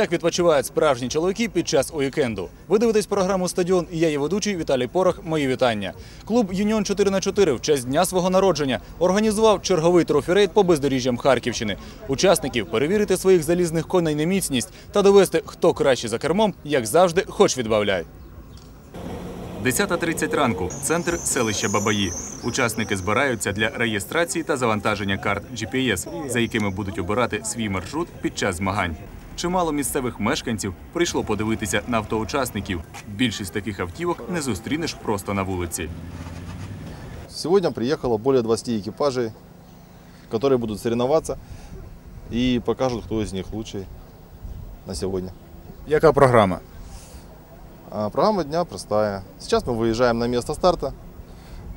Як відпочивають справжні чоловіки під час уікенду? Ви дивитесь програму Стадіон і я її ведучий Віталій Порох. Мої вітання. Клуб Юніон 4 на 4 в честь дня свого народження організував черговий трофірейд по бездоріжжям Харківщини. Учасників перевірити своїх залізних коней на міцність та довести, хто краще за кермом, як завжди, хоч відбавляй. 10.30 ранку. Центр селища Бабаї. Учасники збираються для реєстрації та завантаження карт GPS, за якими будуть обирати свій маршрут під час змагань. Чимало місцевих мешканців прийшло подивитися на автоучасників. Більшість таких автівок не зустрінеш просто на вулиці. Сегодня приехало более 20 экипажей, которые будут соревноваться и покажут, кто из них лучший на сегодня. Яка програма? А программа дня простая. Сейчас мы выезжаем на место старта.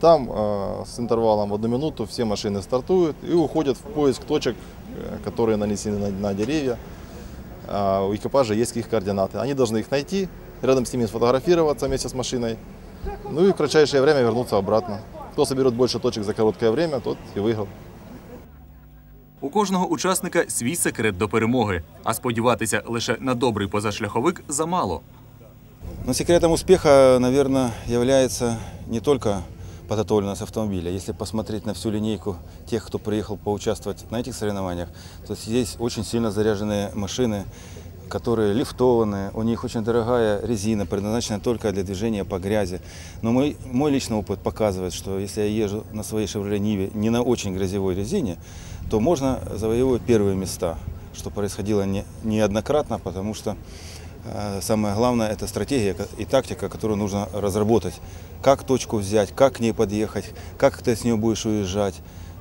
Там э, с интервалом в одну минуту все машины стартуют и уходят в поиск точек, э, которые нанесены на, на деревья. А у экипажа есть их координаты. Они должны их найти, рядом с ними сфотографироваться вместе с машиной. Ну и в кратчайшее время вернуться обратно. Кто соберет больше точек за короткое время, тот и выиграл. У кожного учасника свій секрет до перемоги, а сподіватися лише на добрий позашляховик замало. Но секретом успеха, наверное, является не только Подготовленность автомобиля. Если посмотреть на всю линейку тех, кто приехал поучаствовать на этих соревнованиях, то здесь очень сильно заряженные машины, которые лифтованные, у них очень дорогая резина, предназначена только для движения по грязи. Но мой, мой личный опыт показывает, что если я езжу на своей Chevrolet Ниве не на очень грязевой резине, то можно завоевывать первые места, что происходило не, неоднократно, потому что Самое главное – это стратегия и тактика, которую нужно разработать. Как точку взять, как к ней подъехать, как ты с нее будешь уезжать,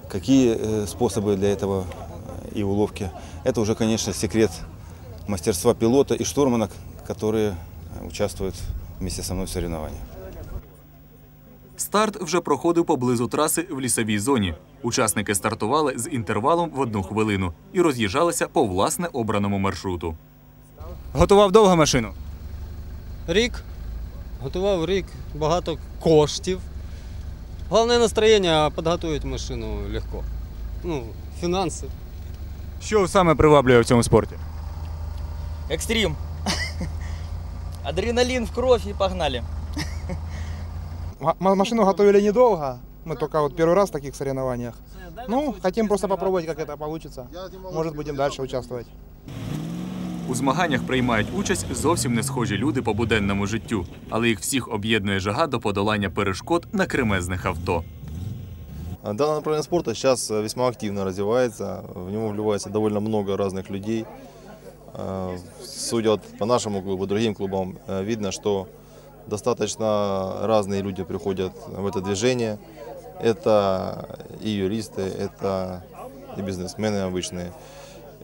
какие э, способы для этого э, и уловки. Это уже, конечно, секрет мастерства пилота и штурмана, которые участвуют вместе со мной в соревнованиях. Старт вже проходив поблизу траси в лісовій зоні. Учасники стартували з інтервалом в одну хвилину і роз'їжджалися по власне обраному маршруту. Готував довго машину. Рік. Готував рік, багато коштів. Головне настроєння, а підготувати машину легко. Ну, фінанси. Що саме приваблює в цьому спорті? Экстрим. Адреналин в кровь и погнали. Ма- ма- Машину готовили недолго. Мы только вот первый раз в таких соревнованиях. Ну, хотим просто попробовать, как это получится. Может, будем дальше участвовать. У змаганнях приймають участь зовсім не схожі люди по буденному життю, але їх всіх об'єднує жага до подолання перешкод на кремезних авто. А Данное направление спорта сейчас э, весьма активно развивается. В него вливается довольно много разных людей. Э, Судя вот по нашему клубу, другим клубам, э, видно, что достаточно разные люди приходят в это движение. Это и юристы, это и бизнесмены обычные,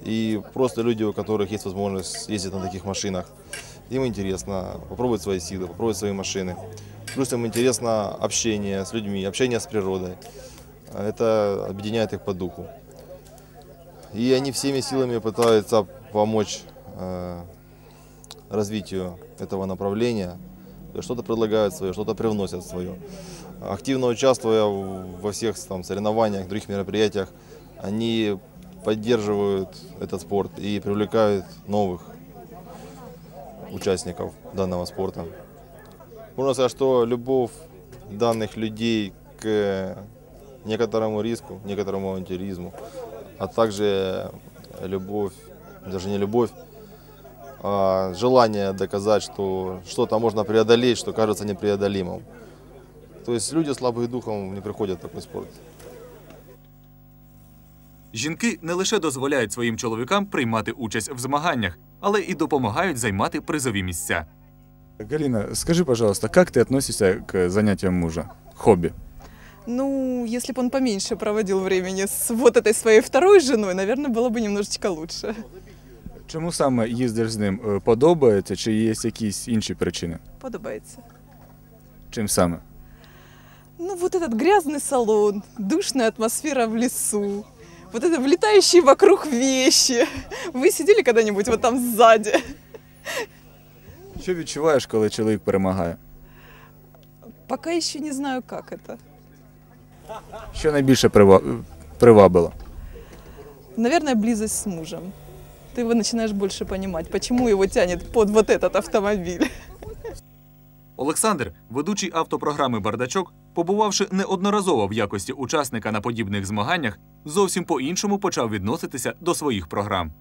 И просто люди, у которых есть возможность ездить на таких машинах. Им интересно попробовать свои силы, попробовать свои машины. Плюс им интересно общение с людьми, общение с природой. Это объединяет их по духу. И они всеми силами пытаются помочь э, развитию этого направления. Что-то предлагают свое, что-то привносят свое. Активно участвуя во всех там, соревнованиях, других мероприятиях, они поддерживают этот спорт и привлекают новых участников данного спорта. Можно сказать, что любовь данных людей к некоторому риску, некоторому авантюризму, а также любовь, даже не любовь, а желание доказать, что что-то можно преодолеть, что кажется непреодолимым. То есть люди слабые духом не приходят в такой спорт. Жінки не лише дозволяють своїм чоловікам приймати участь в змаганнях, але і допомагають займати призові місця. Галина, скажи, пожалуйста, как ты относишься к занятиям мужа? Хобби. Ну, если бы он поменьше проводил времени с вот этой своей второй женой, наверное, было бы немножечко лучше. Чому саме їздиш з ним? Е, Подобається чи є якісь інші причини? Подобается. Чим саме? Ну, вот этот грязный салон, душная атмосфера в лесу, вот это влетающие вокруг вещи. Вы сидели когда-нибудь вот там сзади? Що відчуваєш, коли чоловік перемагає? Пока еще не знаю, как это. Що найбільше прива- привабило? Наверное, близость с мужем. ты его начинаешь больше понимать, почему его тянет под вот этот автомобиль. Олександр, ведучий автопрограми Бардачок, побувавши неодноразово в якості учасника на подібних змаганнях, зовсім по-іншому почав відноситися до своїх програм.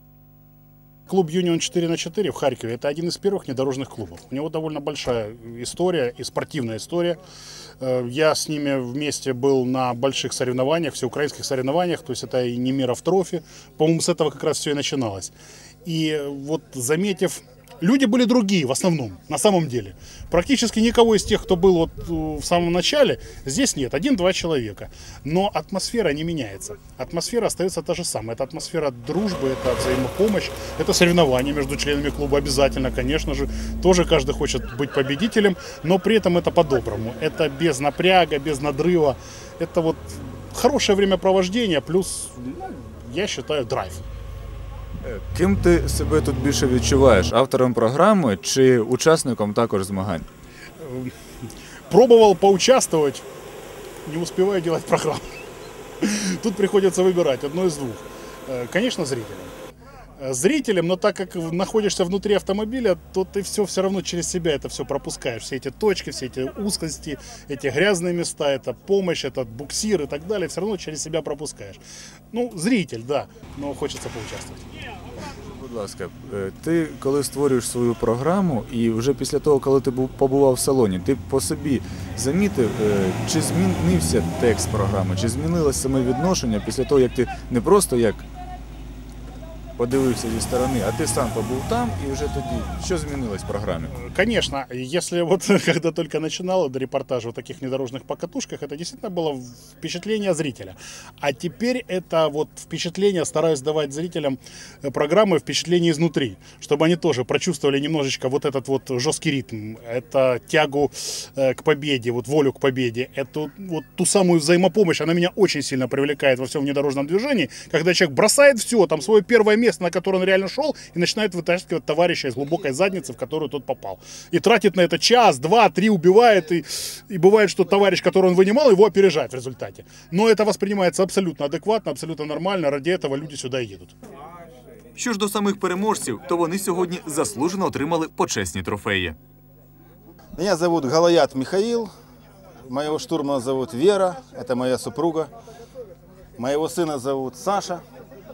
Клуб «Юнион 4 на 4 в Харькове – это один из первых внедорожных клубов. У него довольно большая история и спортивная история. Э, Я с ними вместе был на больших соревнованиях, всеукраинских соревнованиях, то есть это и Немиров трофи. По-моему, с этого как раз все и начиналось. И вот заметив, люди были другие в основном, на самом деле. Практически никого из тех, кто был вот э, в самом начале, здесь нет, один-два человека. Но атмосфера не меняется. Атмосфера остается та же самая. Это атмосфера дружбы, это взаимопомощь, это соревнования между членами клуба обязательно, конечно же. Тоже каждый хочет быть победителем, но при этом это по-доброму. Это без напряга, без надрыва. Это вот хорошее времяпровождение, плюс, ну, я считаю, драйв. Ким ти себе тут більше відчуваєш? Автором програми чи учасником також змагань? Пробовал поучаствовать, не успеваю делать программу. Тут приходится выбирать одно из двух. Звісно, Конечно, зрителям. Э, Зрителям, но так как в- находишься внутри автомобиля, то ты все все равно через себя это все пропускаешь. Все эти точки, все эти узкости, эти грязные места, это помощь, это буксир и так далее, все равно через себя пропускаешь. Ну, зритель, да, но хочется поучаствовать. Будь ласка, е, ти коли створюєш свою програму, і вже після того, коли ти був побував в салоні, ти по собі замітив, е, чи змінився текст програми, чи змінилось саме відношення після того, як ти не просто як подивився зі сторони, а ти сам побув там, і вже тоді що змінилось в програмі? Конечно, если вот когда только начинал до репортажа о таких внедорожных покатушках, это действительно было впечатление зрителя. А теперь это вот впечатление, стараюсь давать зрителям э, программы впечатление изнутри, чтобы они тоже прочувствовали немножечко вот этот вот жесткий ритм, это тягу э, к победе, вот волю к победе, эту вот ту самую взаимопомощь, она меня очень сильно привлекает во всем внедорожном движении, когда человек бросает все, там свое первое место, на которое он реально шел, и начинает вытаскивать товарища из глубокой задницы, в которую тот попал. И тратит на это час, два, три, убивает, и, и бывает, что товарищ, который он вынимал, его опережает в результате. Но это воспринимается абсолютно адекватно, абсолютно нормально, ради этого люди сюда и едут. Що ж до самих переможців, то вони сьогодні заслужено отримали почесні трофеї. Меня зовут Галаят Михаил, моего штурмана зовут Вера, это моя супруга. Моего сына зовут Саша,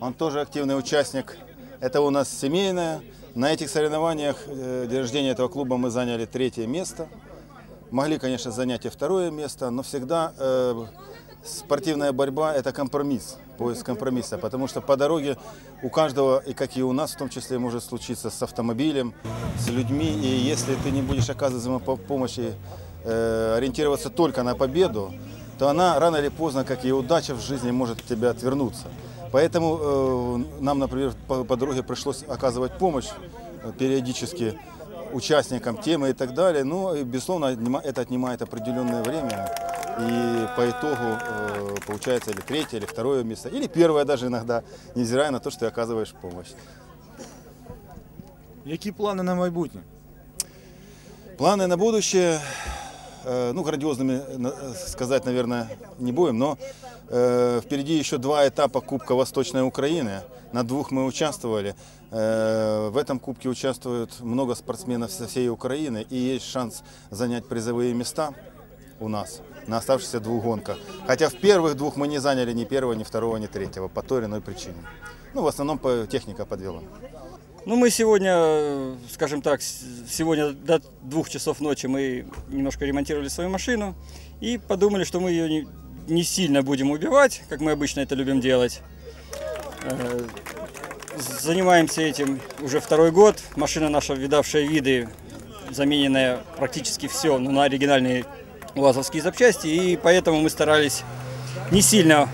он тоже активный участник. Это у нас семейное. На этих соревнованиях э, день рождения этого клуба мы заняли третье место. Могли, конечно, занять и второе место, но всегда э, спортивная борьба – это компромисс, поиск компромисса, потому что по дороге у каждого, и как и у нас в том числе, может случиться с автомобилем, с людьми, и если ты не будешь оказывать ему по- помощь и э, ориентироваться только на победу, то она рано или поздно, как и удача в жизни, может от тебя отвернуться. Поэтому э, нам, например, по, по дороге пришлось оказывать помощь э, периодически участникам темы и так далее. Но, и, безусловно, это отнимает определенное время. И по итогу э, получается или третье, или второе место, или первое даже иногда, невзирая на то, что ты оказываешь помощь. Які плани на майбутнє? Планы на будущее, ну, грандиозными на- э, сказать, наверное, не будем, но э, впереди еще два этапа Кубка Восточной Украины. На двух мы участвовали. Э, в этом кубке участвует много спортсменов со всей Украины, и есть шанс занять призовые места у нас на оставшихся двух гонках. Хотя в первых двух мы не заняли ни первого, ни второго, ни третьего по той или иной причине. Ну, в основном техника подвела. Ну, мы сегодня, скажем так, сегодня до двух часов ночи мы немножко ремонтировали свою машину и подумали, что мы ее не, сильно будем убивать, как мы обычно это любим делать. Э, Занимаемся этим уже второй год. Машина наша, видавшая виды, замененная практически все на оригинальные УАЗовские запчасти, и поэтому мы старались не сильно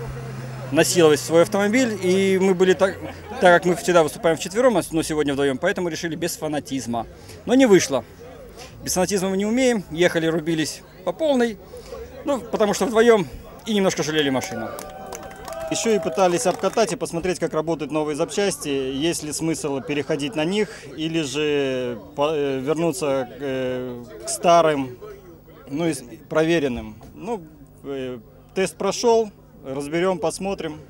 насиловать свой автомобиль, и мы были так, так как мы всегда выступаем вчетвером, но сегодня вдвоем, поэтому решили без фанатизма. Но не вышло. Без фанатизма мы не умеем, ехали, рубились по полной, ну, потому что вдвоем и немножко жалели машину. Еще и пытались обкатать и посмотреть, как работают новые запчасти, есть ли смысл переходить на них, или же э, вернуться э, к старым, ну проверенным. Ну, э, тест прошел, разберем, посмотрим.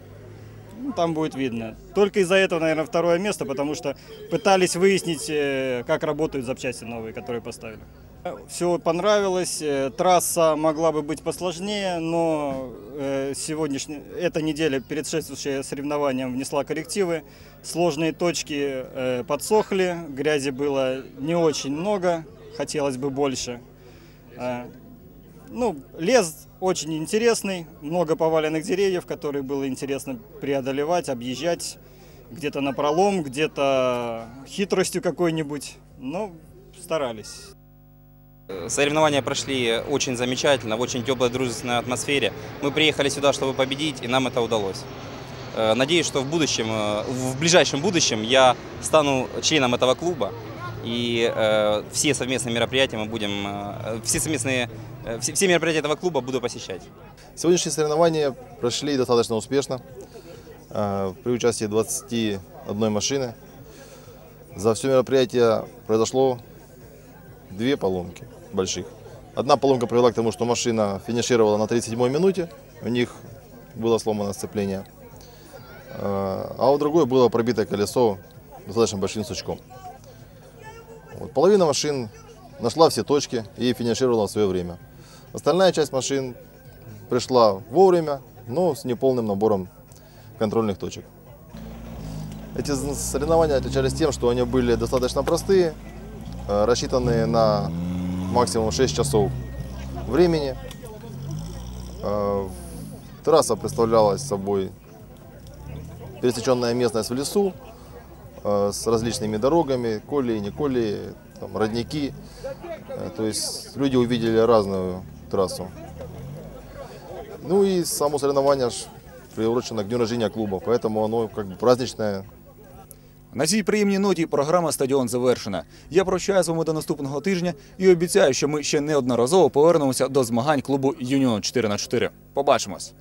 ну, там будет видно. Только из-за этого, наверное, второе место, потому что пытались выяснить, э, как работают запчасти новые, которые поставили. Все понравилось, э, трасса могла бы быть посложнее, но э, сегодняшняя, эта неделя, предшествующая соревнованиям, внесла коррективы. Сложные точки подсохли, грязи было не очень много, хотелось бы больше. Ну, лес очень интересный, много поваленных деревьев, которые было интересно преодолевать, объезжать где-то на пролом, где-то хитростью какой-нибудь, но старались. Соревнования прошли очень замечательно, в очень теплой дружественной атмосфере. Мы приехали сюда, чтобы победить, и нам это удалось. Э, Надеюсь, что в будущем, э, в ближайшем будущем я стану членом этого клуба, и э, все совместные мероприятия мы будем, все совместные, все, все мероприятия этого клуба буду посещать. Сегодняшние соревнования прошли достаточно успешно. Э, При участии 21 машины. За все мероприятие произошло две поломки больших. Одна поломка привела к тому, что машина финишировала на 37-й минуте. У них было сломано сцепление. Э, А у другой было пробито колесо достаточно большим сучком. Вот, половина машин нашла все точки и финишировала в свое время. Остальная часть машин пришла вовремя, но с неполным набором контрольных точек. Эти соревнования отличались тем, что они были достаточно простые, э, рассчитанные на максимум 6 часов времени. Э, Трасса представлялась собой пересеченная местность в лесу э, с различными дорогами, колеи, не колеи, там, родники. То есть люди увидели разную трассу. Ну и само соревнование приурочено к дню рождения клуба, поэтому оно как бы праздничное. На цій приємній ноті програма Стадіон завершена. Я прощаю з вами до наступного тижня і обіцяю, що ми ще неодноразово повернемося до змагань клубу Юніон 4 х 4 Побачимось.